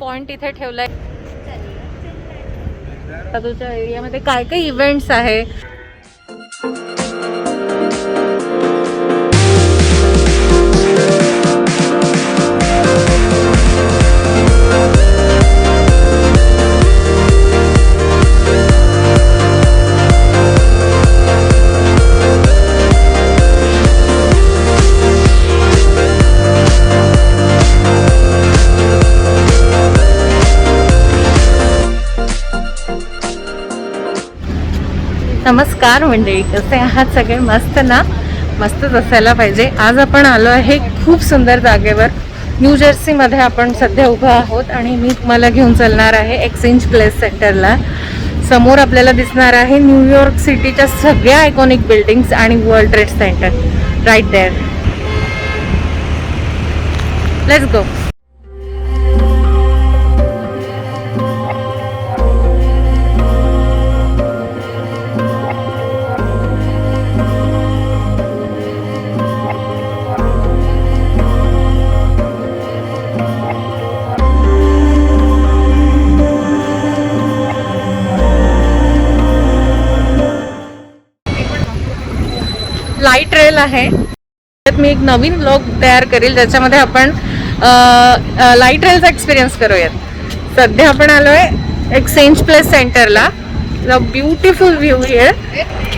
Point इथे ठेवलाय. आता एरियामध्ये काय काय इव्हेंट्स आहे? नमस्कार मंडळी कसे आहात सगळे? मस्त ना? मस्तच असायला पाहिजे. आज आपण आलो आहे खूप सुंदर जागेवर. न्यू जर्सीमध्ये आपण सध्या उभं आहोत आणि मी तुम्हाला घेऊन चालणार आहे एक्सचेंज प्लेस सेंटरला समोर आपल्याला दिसणार आहे न्यूयॉर्क सिटीच्या सगळ्या आयकॉनिक बिल्डिंग्स आणि World Trade Center right there let's go light rail आहे. मी एक नवीन ब्लॉग तयार करेल ज्याच्यामध्ये आपण लाइट रेलचा एक्सपिरियन्स करूयात. सध्या आपण आलो आहे एक्सचेंज प्लेस सेंटरला ब्युटिफुल व्ह्यू आहे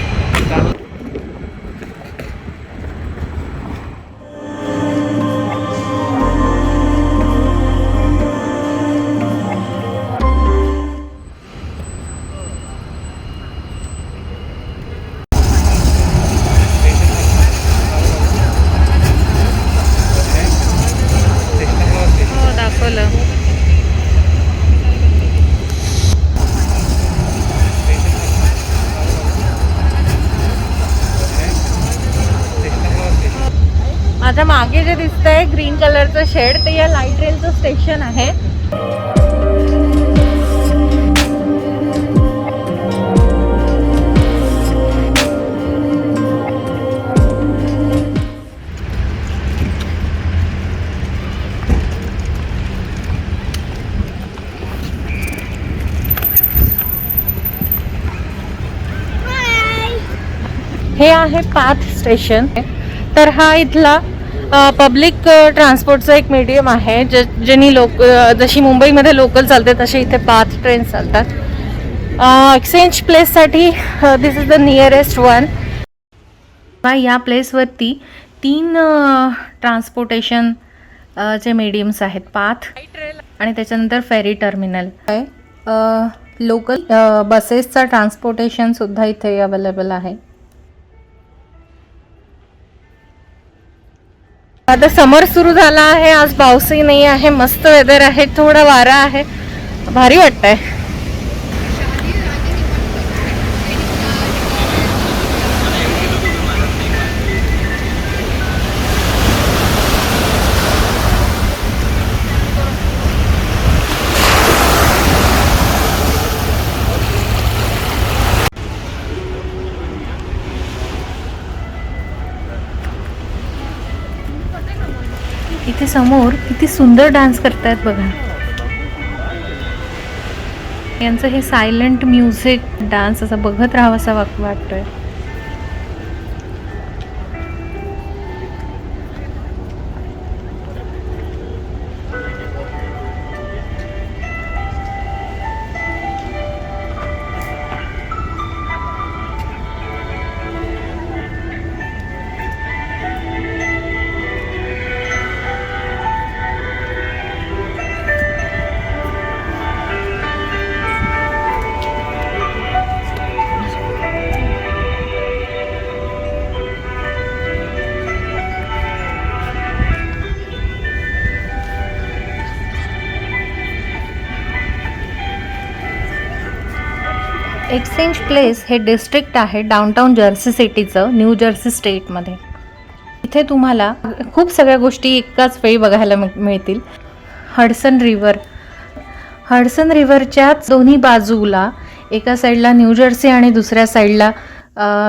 आता मागे जे दिसतंय ग्रीन कलरचं शेड ते या लाइट रेलचं स्टेशन आहे. हे आहे पाथ स्टेशन तर हा इथला पब्लिक ट्रान्सपोर्टचं एक मीडियम आहे ज ज्यांनी लोक जशी मुंबईमध्ये लोकल चालते तसे इथे पाच ट्रेन चालतात. Exchange प्लेससाठी this is the nearest one या प्लेसवरती तीन ट्रान्सपोर्टेशन चे मीडियम्स आहेत पाथ आणि त्याच्यानंतर फेरी टर्मिनल आहे लोकल बसेसचा ट्रान्सपोर्टेशन सुद्धा इथे अवेलेबल आहे. आता समर सुरू झाला आहे आज पाऊसही नाही आहे मस्त वेदर आहे थोडा वारा आहे. भारी वाटतंय. इथे समोर किती सुंदर डान्स करतायत बघा. यांचं हे सायलंट म्युझिक डान्स असं बघत राहावं वाट वाटतोय. एक्सचेंज प्लेस हे डिस्ट्रिक्ट आहे डाऊनटाऊन जर्सी सिटीचं न्यू जर्सी स्टेटमध्ये इथे तुम्हाला खूप सगळ्या गोष्टी एकाच वेळी बघायला मिळ- मिळतील. हडसन रिव्हर हडसन रिव्हरच्याच दोन्ही बाजूला एका साईडला न्यू जर्सी आणि दुसऱ्या साईडला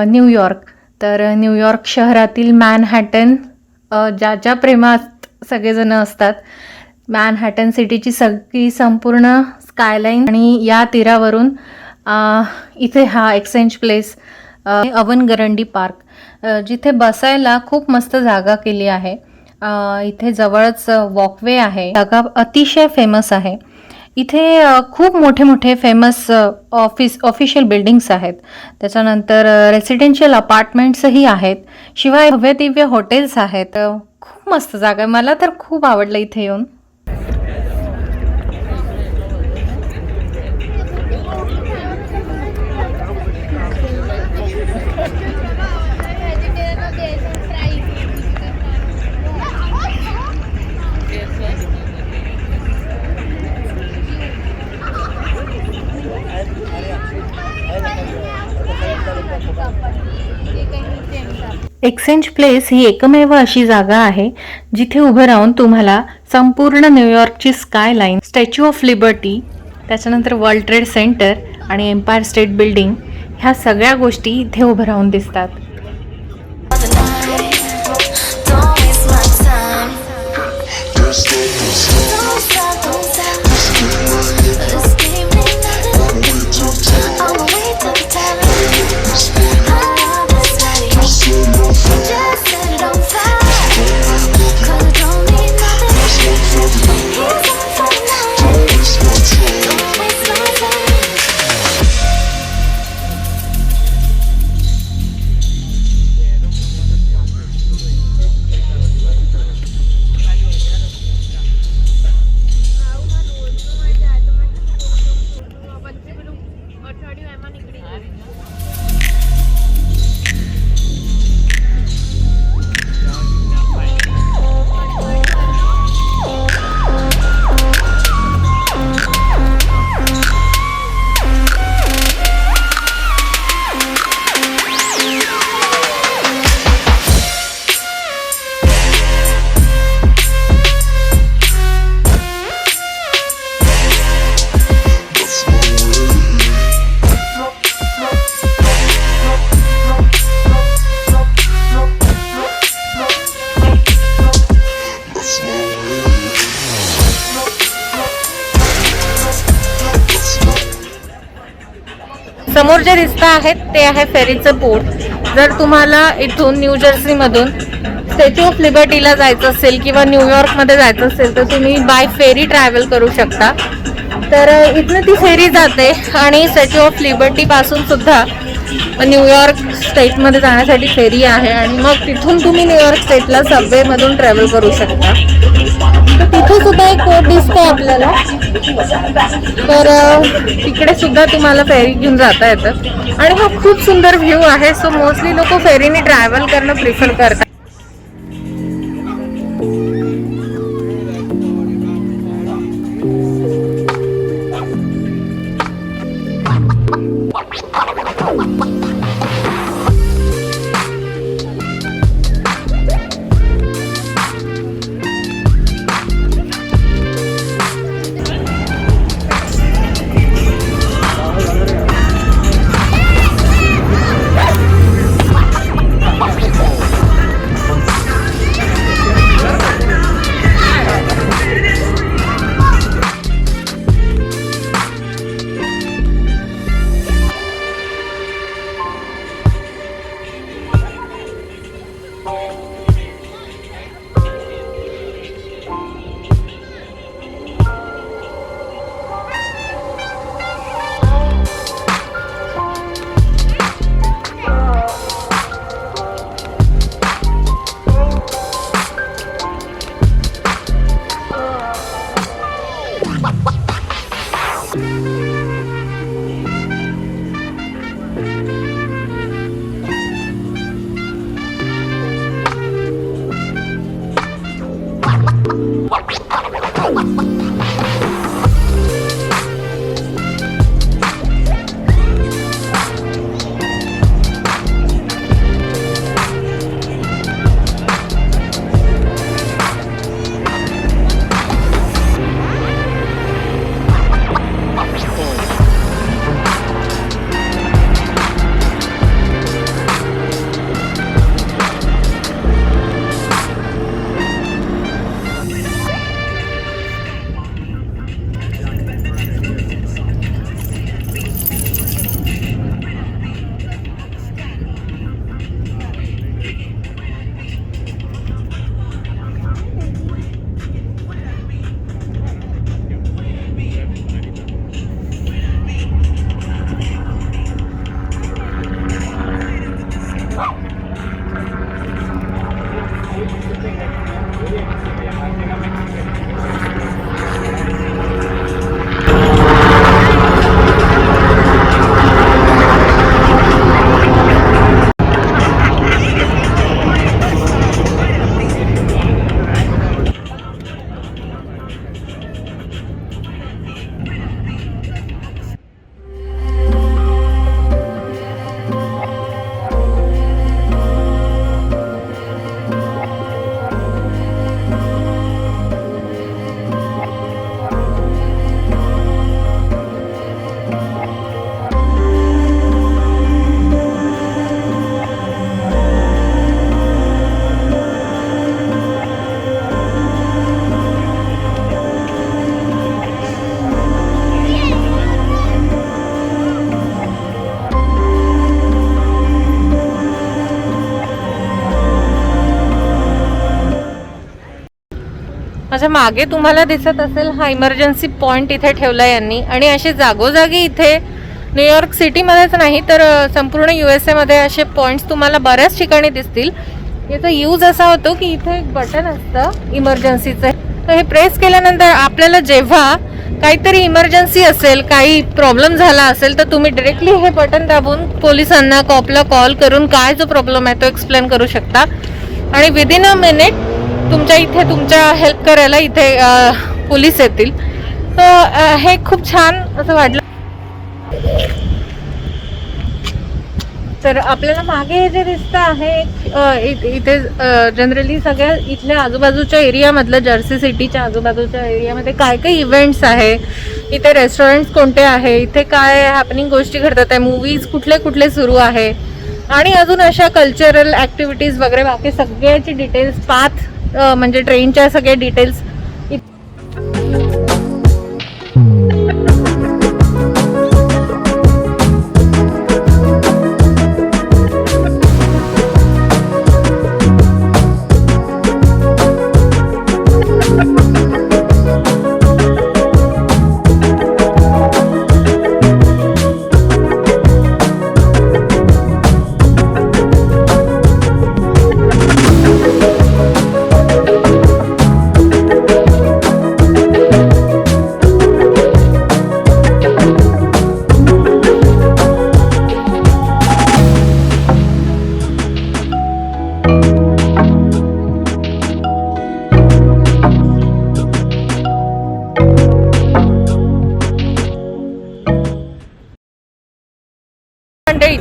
न्यूयॉर्क तर न्यूयॉर्क शहरातील मॅनहॅटन ज्या ज्या प्रेमात सगळेजण असतात मॅनहॅटन सिटीची सगळी संपूर्ण स्कायलाईन आणि या तीरावरून इथे हा एक्सचेंज प्लेस अवनगरंडी पार्क जिथे बसायला खूप मस्त जागा केली आहे. इथे जवळच वॉकवे आहे. जागा अतिशय फेमस आहे. इथे खूप मोठे मोठे फेमस ऑफिस ऑफिशियल बिल्डिंग्स आहेत. त्याच्यानंतर रेसिडेन्शियल अपार्टमेंट्सही आहेत. शिवाय भव्य दिव्य हॉटेल्स आहेत. खूप मस्त जागा आहे. मला तर खूप आवडलं इथे येऊन. एक्सचेंज प्लेस ही एकमेव अशी जागा आहे जिथे उभं राहून तुम्हाला संपूर्ण न्यूयॉर्कची skyline Statue of Liberty त्याच्यानंतर वर्ल्ड ट्रेड सेंटर आणि एम्पायर स्टेट बिल्डिंग ह्या सगळ्या गोष्टी इथे उभं राहून दिसतात. રડ્યું એમાં નીકળી ગયું समोर जे रिस्ता आहेत ते आहे फेरीचं बोट जर तुम्हाला इथून न्यू जर्सीमधून स्टॅच्यू ऑफ लिबर्टीला जायचं असेल किंवा न्यूयॉर्कमध्ये जायचं असेल तर तुम्ही बाय फेरी ट्रॅव्हल करू शकता. तर इथनं ती फेरी जाते आणि स्टॅच्यू ऑफ लिबर्टीपासून सुद्धा न्यूयॉर्क स्टेटमध्ये जाण्यासाठी फेरी आहे आणि मग तिथून तुम्ही न्यूयॉर्क स्टेटला सबवेमधून ट्रॅव्हल करू शकता. तर तिथे सुद्धा एक कोट दिसतो आपल्याला. तर तिकडे सुद्धा तुम्हाला फेरी घेऊन जाता येतं आणि हा खूप सुंदर व्ह्यू आहे. सो मोस्टली लोक फेरीने ट्रॅव्हल करणं प्रिफर करतात. माझ्या मागे तुम्हाला दिसत असेल हा इमर्जन्सी पॉईंट इथे ठेवला यांनी. आणि असे जागोजागी इथे न्यूयॉर्क सिटीमध्येच नाही तर संपूर्ण यू एस एमध्ये असे पॉईंट्स तुम्हाला बऱ्याच ठिकाणी दिसतील. याचा यूज असा होतो की इथे एक बटन असतं इमर्जन्सीचं तर हे प्रेस केल्यानंतर आपल्याला जेव्हा काहीतरी इमर्जन्सी असेल काही प्रॉब्लेम झाला असेल तर तुम्ही डिरेक्टली हे बटन दाबून पोलिसांना कॉपला कॉल करून काय जो प्रॉब्लेम आहे तो एक्सप्लेन करू शकता. आणि विदिन अ मिनिट तुमच्या इथे तुमच्या हेल्प करायला इथे पोलीस येतील. तर हे खूप छान असं वाटलं. तर आपल्याला मागे हे जे दिसतं आहे इ- इथे जनरली सगळ्या इथल्या आजूबाजूच्या एरियामधलं जर्सी सिटीच्या आजूबाजूच्या एरियामध्ये काय काय इव्हेंट्स आहे? इथे रेस्टॉरंट्स कोणते आहे? इथे काय हॅपनिंग गोष्टी घडतात आहे? मूवीज कुठले कुठले सुरू आहे? आणि अजून अशा कल्चरल ॲक्टिव्हिटीज वगैरे बाकी सगळ्याची डिटेल्स पाथ म्हणजे ट्रेनच्या सगळ्या डिटेल्स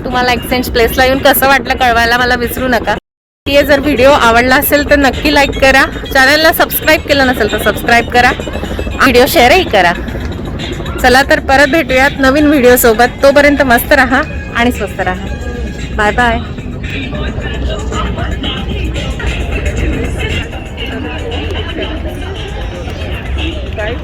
तुम्हाला एक्सचेंज प्लेसला येऊन कसं वाटलं कळवायला मला विसरू नका. ते जर व्हिडिओ आवडला असेल तर नक्की लाईक करा. चॅनलला सबस्क्राईब केलं नसेल तर सबस्क्राईब करा. व्हिडिओ शेअरही करा. चला तर परत भेटूयात नवीन व्हिडिओसोबत तोपर्यंत मस्त राहा आणि स्वस्त राहा. बाय बाय काय